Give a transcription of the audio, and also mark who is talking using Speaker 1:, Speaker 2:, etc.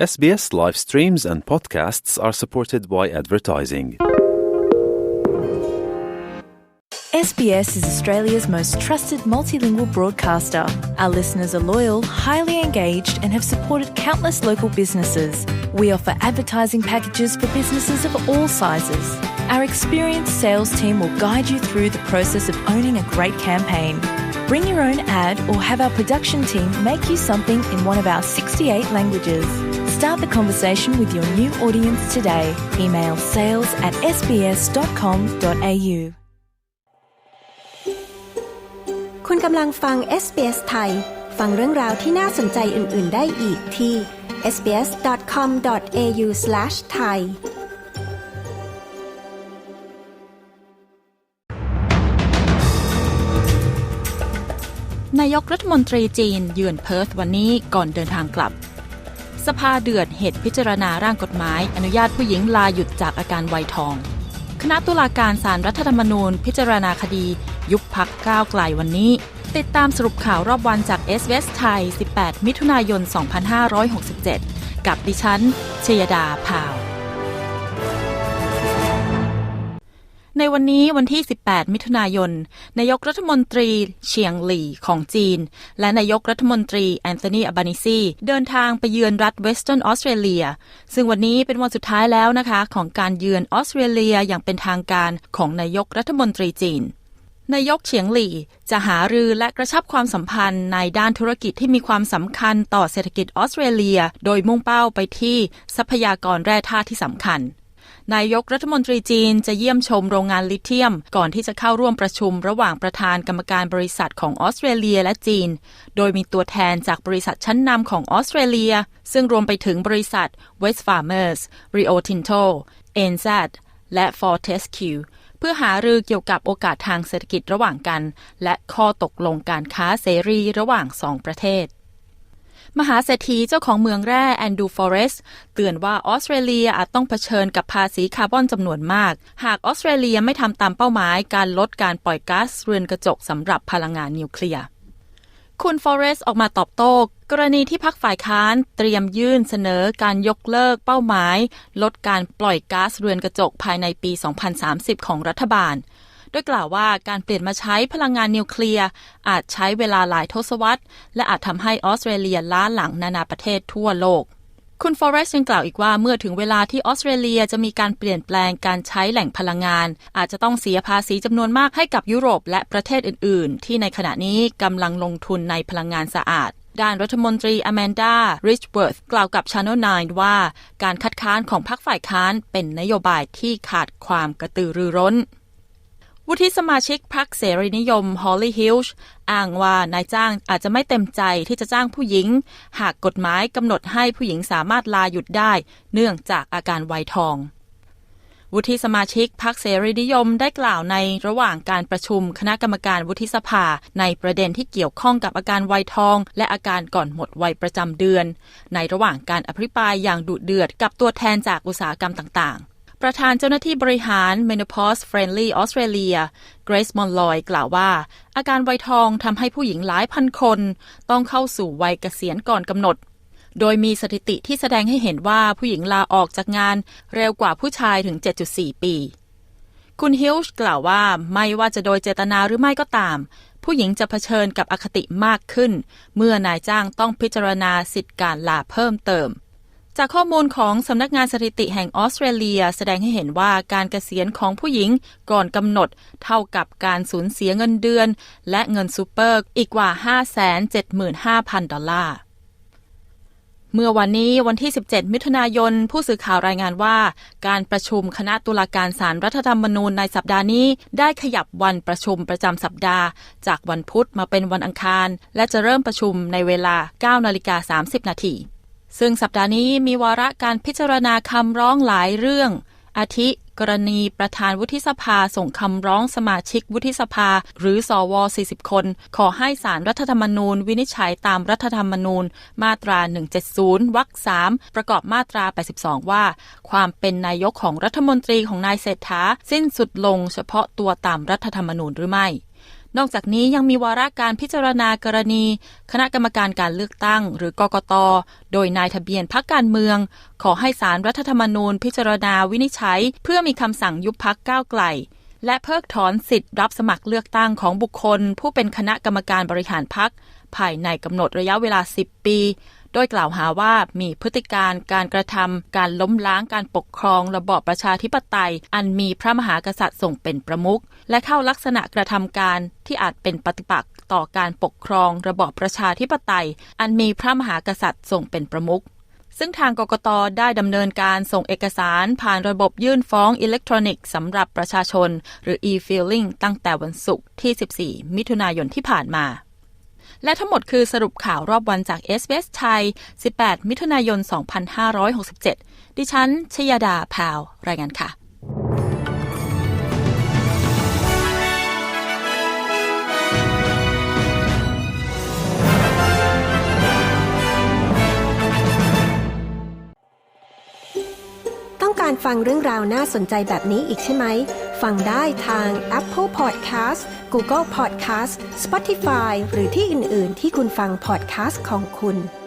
Speaker 1: SBS live streams and podcasts are supported by advertising.
Speaker 2: SBS is Australia's most trusted multilingual broadcaster. Our listeners are loyal, highly engaged, and have supported countless local businesses. We offer advertising packages for businesses of all sizes. Our experienced sales team will guide you through the process of owning a great campaign. Bring your own ad or have our production team make you something in one of our 68 languages. Start the conversation with your new audience today. Email sales at sbs.com.au.
Speaker 3: คุณกำลังฟัง SBS ไทย ฟังเรื่องราวที่น่าสนใจอื่น ๆ ได้อีกที่ sbs.com.au/thai
Speaker 4: นายกรัฐมนตรีจีนเยือนเพิร์ธวันนี้ก่อนเดินทางกลับ สภาเดือดเหตุพิจารณาร่างกฎหมาย อนุญาตผู้หญิงลาหยุดจากอาการไวยทอง คณะตุลาการสารรัฐธรรมนูญ พิจารณาคดี ยุบพักก้าวไกลวันนี้ ติดตามสรุปข่าวรอบวันจาก s อ s ไทย 18 มิถุนายน 2567 กับดิฉัน ชยดาพาว ในวันนี้วันที่ 18 มิถุนายน นายกรัฐมนตรีเชียงหลี่ของจีน และนายกรัฐมนตรีแอนโทนีอับบานิซี เดินทางไปเยือนรัฐเวสเทิร์นออสเตรเลีย ซึ่งวันนี้เป็นวันสุดท้ายแล้วนะคะ ของการเยือนออสเตรเลียอย่างเป็นทางการของนายกรัฐมนตรีจีนนายกเฉียงหลี่จะหารือและกระชับความสัมพันธ์ในด้านธุรกิจที่มีความสำคัญต่อเศรษฐกิจออสเตรเลีย โดยมุ่งเป้าไปที่ทรัพยากรแร่ธาตุที่สำคัญ นายกรัฐมนตรีจีนจะเยี่ยมชมโรงงานลิเธียม ก่อนที่จะเข้าร่วมประชุมระหว่างประธานกรรมการบริษัทของออสเตรเลียและจีน โดยมีตัวแทนจากบริษัทชั้นนำของออสเตรเลีย ซึ่งรวมไปถึงบริษัท West Farmers Rio Tinto NZ และ Fortescue เพื่อหารือเกี่ยวกับโอกาสทางเศรษฐกิจระหว่างกัน และข้อตกลงการค้าเสรีระหว่างสองประเทศ มหาเศรษฐีเจ้าของเมืองแร่แอนดูฟอเรสเตือนว่าออสเตรเลียอาจต้องเผชิญกับภาษีคาร์บอนจำนวนมาก หากออสเตรเลียไม่ทำตามเป้าหมายการลดการปล่อยก๊าซเรือนกระจกสำหรับพลังงานนิวเคลียร์คุณฟอเรสออกมาตอบโต้กรณีที่พักฝ่ายค้านเตรียมยื่นเสนอการยกเลิกเป้าหมาย ลดการปล่อยก๊าซเรือนกระจกภายในปี 2030 ของรัฐบาล โดยกล่าวว่าการเปลี่ยนมาใช้พลังงานนิวเคลียร์ อาจใช้เวลาหลายทศวรรษ และอาจทำให้ออสเตรเลียล้าหลังนานาประเทศทั่วโลกคุณฟอเรสยังกล่าวอีกว่าเมื่อถึงเวลาที่ออสเตรเลียจะมีการเปลี่ยนแปลงการใช้แหล่งพลังงาน อาจจะต้องเสียภาษีจำนวนมากให้กับยุโรปและประเทศอื่น ๆ ที่ในขณะนี้กำลังลงทุนในพลังงานสะอาด ด้านรัฐมนตรีอแมนดาริชเวิร์ธกล่าวกับ Channel 9 ว่า การคัดค้านของพรรคฝ่ายค้านเป็นนโยบายที่ขาดความกระตือรือร้น วุฒิสมาชิกพรรคเสรีนิยมฮอลลี่ฮิลช์อ้างว่านายจ้างอาจจะไม่เต็มใจที่จะจ้างผู้หญิง หากกฎหมายกำหนดให้ผู้หญิงสามารถลาหยุดได้ เนื่องจากอาการไวยทองวุฒิสมาชิกพรรคเสรีนิยมได้กล่าวในระหว่างการประชุมคณะกรรมการวุฒิสภา ในประเด็นที่เกี่ยวข้องกับอาการไวยทอง และอาการก่อนหมดวัยประจำเดือน ในระหว่างการอภิปรายอย่างดุเดือดกับตัวแทนจากอุตสาหกรรมต่าง ประธานเจ้าหน้าที่บริหาร Menopause Friendly Australia Grace Monloy กล่าวว่า อาการไวยทองทำให้ผู้หญิงหลายพันคน ต้องเข้าสู่วัยเกษียณก่อนกำหนด โดยมีสถิติที่แสดงให้เห็นว่าผู้หญิงลาออกจากงานเร็วกว่าผู้ชายถึง 7.4 ปี คุณฮิลช์กล่าวว่าไม่ว่าจะโดยเจตนาหรือไม่ก็ตาม ผู้หญิงจะเผชิญกับอคติมากขึ้น เมื่อนายจ้างต้องพิจารณาสิทธิการลาเพิ่มเติม จากข้อมูลของสำนักงานสถิติแห่งออสเตรเลีย แสดงให้เห็นว่าการเกษียณของผู้หญิงก่อนกำหนด เท่ากับการสูญเสียเงินเดือน และเงินซูเปอร์อีกกว่า 575,000 ดอลลาร์เมื่อวันนี้วันที่ 17 มิถุนายน ผู้สื่อข่าวรายงานว่า การประชุมคณะตุลาการศาลรรัฐธรรมนูญในสัปดาห์นี้ ได้ขยับวันประชุมประจำสัปดาห์ จากวันพุธมาเป็นวันอังคาร และจะเริ่มประชุมในเวลา 9 นาฬิกา 30 นาที ซึ่งสัปดาห์นี้มีวาระการพิจารณาคำร้องหลายเรื่อง อาทิ กรณีประธานวุฒิสภาส่งคำร้องสมาชิกวุฒิสภา หรือสว40 คน ขอให้สารรัฐธรรมนูญ วินิจฉัยตามรัฐธรรมนูญ มาตรา 170 วรรค 3 ประกอบมาตรา 82 ว่า ความเป็นนายกของรัฐมนตรีของนายเศรษฐาสิ้นสุดลงเฉพาะตัวตามรัฐธรรมนูญหรือไม่ นอกจากนี้ยังมีวาระการพิจารณากรณี คณะกรรมการการเลือกตั้ง หรือกกต โดยนายทะเบียนพักการเมือง ขอให้สารรัฐธรรมนูญพิจารณาวินิจฉัย เพื่อมีคำสั่งยุบพักก้าวไกล และเพิกถอนสิทธิ์รับสมัครเลือกตั้งของบุคคล ผู้เป็นคณะกรรมการบริหารพักภายในกำหนดระยะเวลา 10 ปี โดยกล่าวหาว่ามีพฤติการการกระทำการล้มล้างการปกครองระบอบประชาธิปไตย อันมีพระมหากษัตริย์ทรงเป็นประมุขและเข้าลักษณะกระทำการที่อาจเป็นปฏิปักษ์ต่อการปกครองระบอบประชาธิปไตย อันมีพระมหากษัตริย์ทรงเป็นประมุขซึ่งทางกกตได้ดำเนินการส่งเอกสารผ่านระบบยื่นฟ้องอิเล็กทรอนิกส์สำหรับประชาชน หรือ e-filing ตั้งแต่วันศุกร์ที่ 14 มิถุนายนที่ผ่านมา และทั้งหมดคือสรุปข่าวรอบวันจาก s อ s ไทย 18 มิถุนายน 2567 ดิฉัน ชยดาพาว รายงานค่ะ
Speaker 3: ต้องการฟังเรื่องราวน่าสนใจแบบนี้อีกใช่ไหม ฟังได้ทาง Apple Podcast Google Podcast Spotify หรือที่อื่น ๆ ที่คุณฟัง podcast ของคุณ